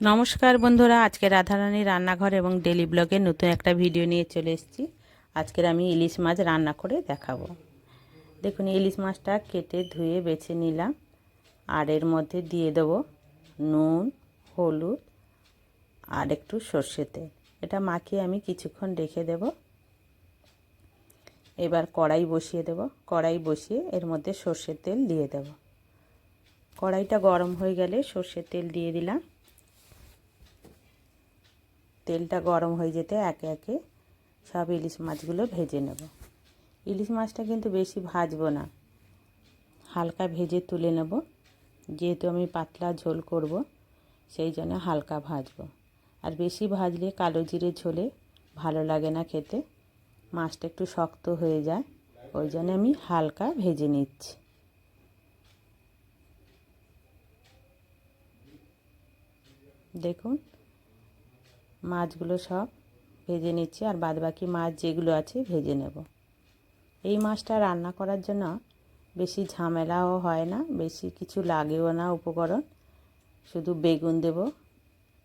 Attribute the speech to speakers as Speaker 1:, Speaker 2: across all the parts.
Speaker 1: নমস্কার বন্ধুরা, আজকে রাধারানী রান্নাঘর এবং ডেলি ব্লগে নতুন একটা ভিডিও নিয়ে চলে এসেছি। আজকের আমি ইলিশ মাছ রান্না করে দেখাবো। দেখুন, ইলিশ মাছটা কেটে ধুয়ে বেছে নিলাম। আর এর মধ্যে দিয়ে দেবো নুন, হলুদ আর একটু সর্ষে তেল। এটা মাখিয়ে আমি কিছুক্ষণ রেখে দেব। এবার কড়াই বসিয়ে দেব। কড়াই বসিয়ে এর মধ্যে সর্ষের তেল দিয়ে দেব। কড়াইটা গরম হয়ে গেলে সর্ষের তেল দিয়ে দিলাম। তেলটা গরম হয়ে যেতে একে একে সব ইলিশ মাছগুলো ভেজে নেব। ইলিশ মাছটা কিন্তু বেশি ভাজবো না। হালকা ভেজে তুলে নেব। যেহেতু আমি পাতলা ঝোল করব, সেই জন্য হালকা ভাজবো। আর বেশি ভাজলে কালো জিরে ঝোলে ভালো লাগে না খেতে। মাছটা একটু শক্ত হয়ে যায়, ওই জন্য আমি হালকা ভেজে নিচ্ছি। দেখুন মাছগুলো সব ভেজে নিচ্ছি আর বাদবাকি মাছ যেগুলো আছে ভেজে নেব। এই মাছটা রান্না করার জন্য বেশি ঝামেলাও হয় না, বেশি কিছু লাগেও না উপকরণ। শুধু বেগুন দেব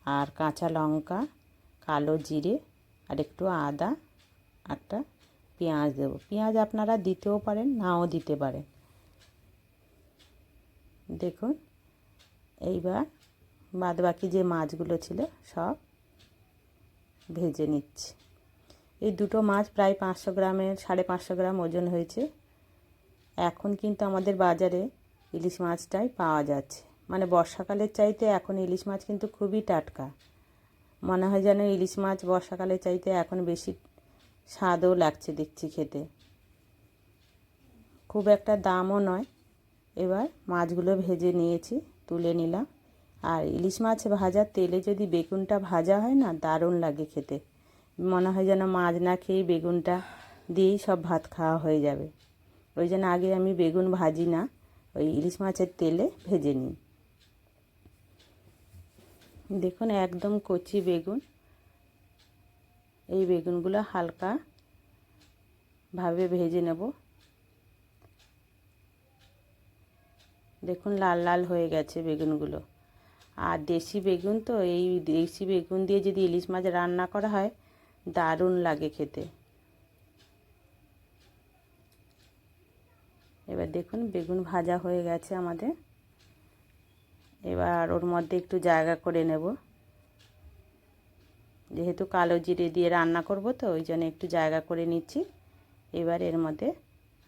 Speaker 1: আর কাঁচা লঙ্কা, কালো জিরে আর একটু আদা, একটা পেঁয়াজ দেব। পেঁয়াজ আপনারা দিতেও পারেন, নাও দিতে পারেন। দেখুন, এইবার বাদবাকি যে মাছগুলো ছিল সব ভেজে নিচ্ছি। এই দুটো মাছ প্রায় পাঁচশো গ্রামের, সাড়ে পাঁচশো গ্রাম ওজন হয়েছে। এখন কিন্তু আমাদের বাজারে ইলিশ মাছটাই পাওয়া যাচ্ছে। মানে বর্ষাকালের চাইতে এখন ইলিশ মাছ কিন্তু খুবই টাটকা। মনে হয় যেন ইলিশ মাছ বর্ষাকালের চাইতে এখন বেশি স্বাদও লাগছে দেখছি খেতে। খুব একটা দামও নয়। এবার মাছগুলো ভেজে নিয়েছি, তুলে নিলাম। আর ইলিশ মাছ ভাজার তেলে যদি বেগুনটা ভাজা হয় না, দারুণ লাগে খেতে। মনে হয় যেন মাছ না খেয়েই বেগুনটা দিয়েই সব ভাত খাওয়া হয়ে যাবে। ওই জন্য আগে আমি বেগুন ভাজি না, ওই ইলিশ মাছের তেলে ভেজে নিই। দেখুন, একদম কচি বেগুন। এই বেগুনগুলো হালকা ভাবে ভেজে নেব। দেখুন, লাল লাল হয়ে গেছে বেগুনগুলো। আর দেশি বেগুন তো এই দেশি বেগুন দিয়ে যদি ইলিশ মাছ রান্না করা হয়, দারুণ লাগে খেতে। এবার দেখুন, বেগুন ভাজা হয়ে গেছে আমাদের। এবার ওর মধ্যে একটু জায়গা করে নেব। যেহেতু কালো জিরে দিয়ে রান্না করব তো, ওই জন্য একটু জায়গা করে নিচ্ছি। এবার এর মধ্যে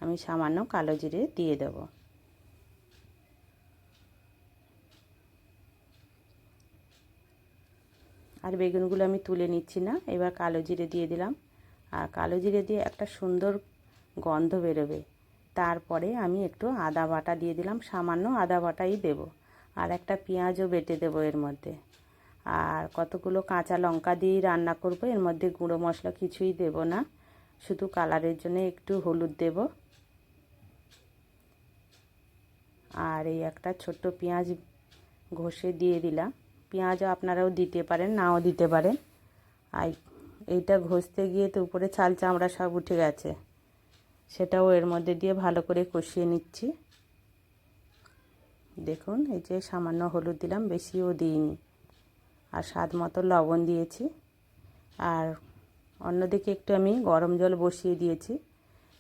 Speaker 1: আমি সামান্য কালো জিরে দিয়ে দেবো। আর বেগুনগুলো আমি তুলে নিচ্ছি না, এবার কালো জিরে দিয়ে দিলাম। আর কালো জিরে দিয়ে একটা সুন্দর গন্ধ বেরোবে। তারপরে আমি একটু আদা বাটা দিয়ে দিলাম, সামান্য আদা বাটাই দেব। আর একটা পেঁয়াজও বেটে দেবো এর মধ্যে। আর কতগুলো কাঁচা লঙ্কা দিয়েই রান্না করব, এর মধ্যে গুঁড়ো মশলা কিছুই দেব না। শুধু কালারের জন্য একটু হলুদ দেব। আর এই একটা ছোট্ট পেঁয়াজ ঘষে দিয়ে দিলাম। পেঁয়াজও আপনারাও দিতে পারেন, নাও দিতে পারেন। আর এইটা ঘষতে গিয়ে তো উপরে ছাল চামড়া সব উঠে গেছে। সেটাও এর মধ্যে দিয়ে ভালো করে কষিয়ে নিচ্ছি। দেখুন, এই যে সামান্য হলুদ দিলাম, বেশিও দিইনি। আর স্বাদ মতো লবণ দিয়েছি। আর অন্যদিকে একটু আমি গরম জল বসিয়ে দিয়েছি।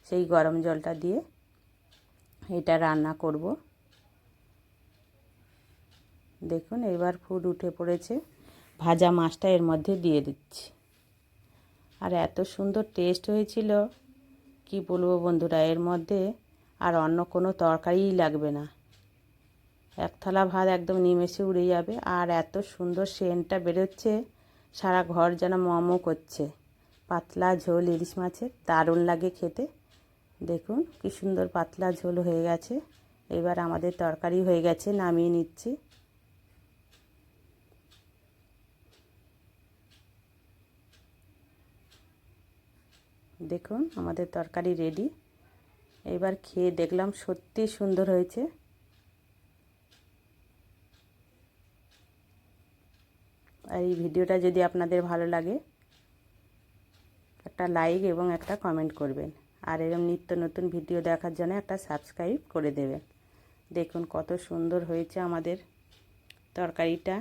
Speaker 1: সেই গরম জলটা দিয়ে এটা রান্না করব। দেখুন, এবার ফুড উঠে পড়েছে। ভাজা মাছটা এর মধ্যে দিয়ে দিচ্ছি। আর এত সুন্দর টেস্ট হয়েছিল। কি বলব বন্ধুরা, এর মধ্যে আর অন্য কোনো তরকারিই লাগবে না। এক থালা ভাত একদম নিমেষে উড়ে যাবে। আর এত সুন্দর সেন্টটা বেরোচ্ছে, সারা ঘর যেন মমো করছে। পাতলা ঝোল ইলিশ মাছের, দারুণ লাগে খেতে। দেখুন, কি সুন্দর পাতলা ঝোল হয়ে গেছে। এবার আমাদের তরকারি হয়ে গেছে, নামিয়ে নিচ্ছি। দেখুন, আমাদের তরকারি রেডি এবার খেয়ে দেখলাম সত্যি সুন্দর হয়েছে। আর এই ভিডিওটা যদি আপনাদের ভালো লাগে, একটা লাইক এবং একটা কমেন্ট করবেন। আর এরকম নিত্য নতুন ভিডিও দেখার জন্য একটা সাবস্ক্রাইব করে দেবেন। দেখুন কত সুন্দর হয়েছে আমাদের তরকারিটা।